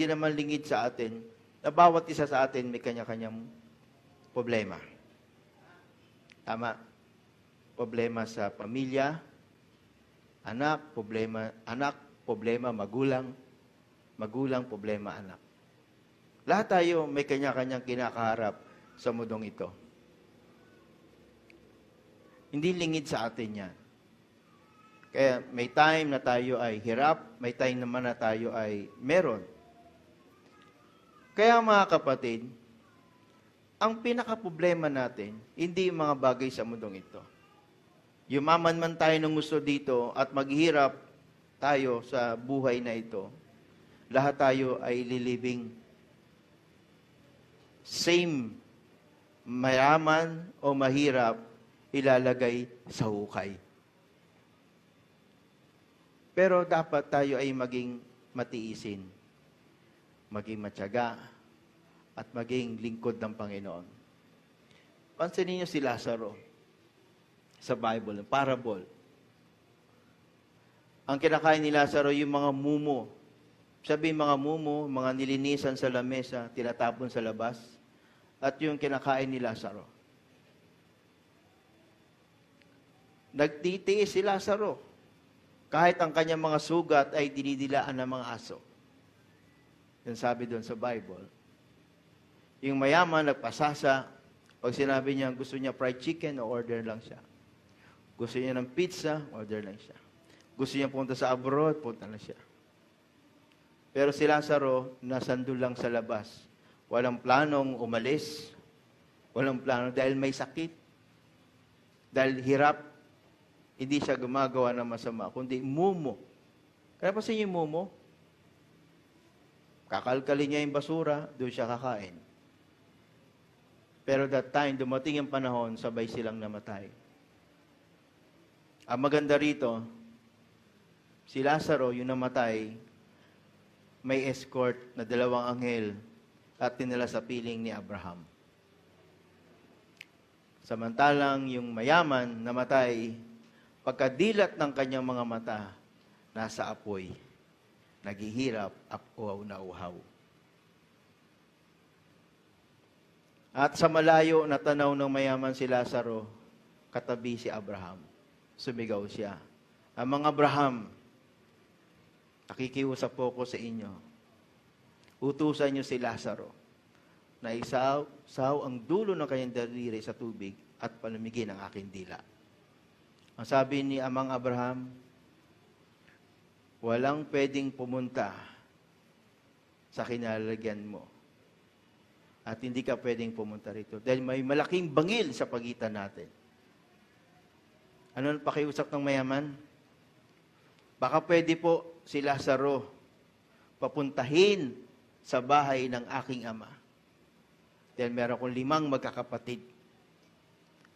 hindi naman lingid sa atin na bawat isa sa atin may kanya-kanyang problema. Tama. Problema sa pamilya, anak, problema anak, problema magulang, magulang, problema anak. Lahat tayo may kanya-kanyang kinakaharap sa mundong ito. Hindi lingid sa atin yan. Kaya may time na tayo ay hirap, may time naman na tayo ay meron. Kaya mga kapatid, ang pinaka-problema natin, hindi yung mga bagay sa mundong ito. Yumaman man tayo ng gusto dito at maghirap tayo sa buhay na ito, lahat tayo ay lilibing same mayaman o mahirap ilalagay sa hukay. Pero dapat tayo ay maging matiisin, maging matyaga, at maging lingkod ng Panginoon. Pansinin niyo si Lazaro sa Bible, parable. Ang kinakain ni Lazaro yung mga mumo. Sabi mga mumo, mga nilinisan sa lamesa, tinatapon sa labas, at yung kinakain ni Lazaro. Nagtitiis si Lazaro. Kahit ang kanyang mga sugat ay dinidilaan ng mga aso. Yan sabi doon sa Bible. Yung mayaman, nagpasasa. Pag sinabi niya gusto niya fried chicken, order lang siya. Gusto niya ng pizza, order lang siya. Gusto niya punta sa abroad, punta lang siya. Pero si Lazaro, nasandun lang sa labas. Walang planong umalis. Walang plano dahil may sakit. Dahil hirap, hindi siya gumagawa ng masama, kundi mumo. Kaya pa yung mumo? Kakalkalin niya yung basura, doon siya kakain. Pero that time, dumating yung panahon, sabay silang namatay. Ang maganda rito, si Lazaro, yung namatay, may escort na dalawang anghel at tinala sa piling ni Abraham. Samantalang yung mayaman namatay, pagkadilat ng kanyang mga mata, nasa apoy, naghihirap at uhaw na uhaw. At sa malayo na tanaw ng mayaman si Lazaro, katabi si Abraham. Sumigaw siya. Amang Abraham, nakikiusap po ko sa inyo. Utusan niyo si Lazaro na isaw saw ang dulo ng kanyang daliri sa tubig at palamigin ang aking dila. Ang sabi ni Amang Abraham, walang pwedeng pumunta sa kinalalagyan mo. At hindi ka pwedeng pumunta rito. Dahil may malaking bangil sa pagitan natin. Ano ang pakiusap ng mayaman? Baka pwede po si Lazaro papuntahin sa bahay ng aking ama. Dahil meron akong limang magkakapatid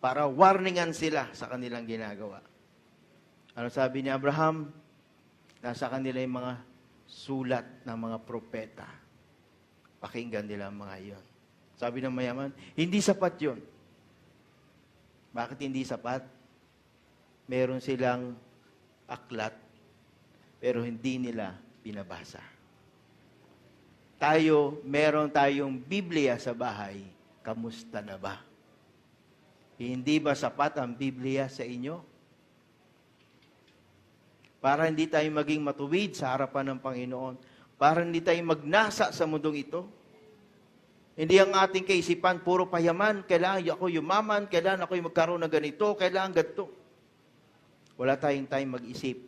para warningan sila sa kanilang ginagawa. Ano sabi ni Abraham? Nasa kanila yung mga sulat ng mga propeta. Pakinggan nila ang mga iyon. Sabi ng mayaman, hindi sapat yun. Bakit hindi sapat? Meron silang aklat, pero hindi nila binabasa. Tayo, meron tayong Biblia sa bahay. Kamusta na ba? Hindi ba sapat ang Biblia sa inyo? Para hindi tayo maging matuwid sa harapan ng Panginoon. Para hindi tayo magnasa sa mundong ito. Hindi ang ating kaisipan, puro payaman, kailangan ako yumaman, kailangan ako magkaroon ng ganito, kailangan ganito. Wala tayong time mag-isip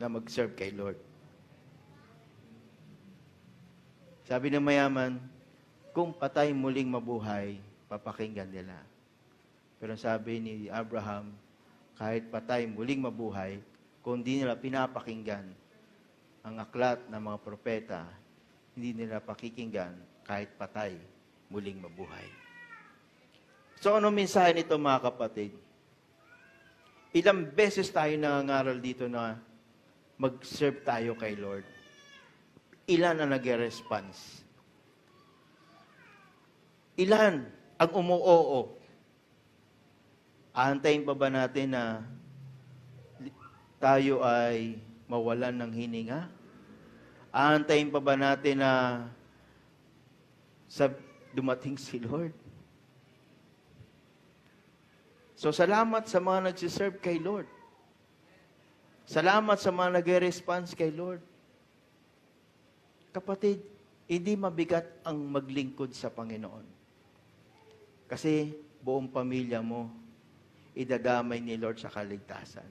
na mag-serve kay Lord. Sabi ng mayaman, kung patay muling mabuhay, papakinggan nila. Pero sabi ni Abraham, kahit patay muling mabuhay, kung di nila pinapakinggan ang aklat ng mga propeta, hindi nila pakikinggan kahit patay muling mabuhay. So ano mensahe nito mga kapatid? Ilang beses tayo nangangaral dito na mag-serve tayo kay Lord. Ilan ang nag-response? Ilan ang umuoo? Aantayin pa ba natin na tayo ay mawalan ng hininga? Aantayin pa ba natin na sa dumating si Lord? So salamat sa mga nagsiserve kay Lord. Salamat sa mga nag-response kay Lord. Kapatid, hindi mabigat ang maglingkod sa Panginoon. Kasi buong pamilya mo, idadamay ni Lord sa kaligtasan.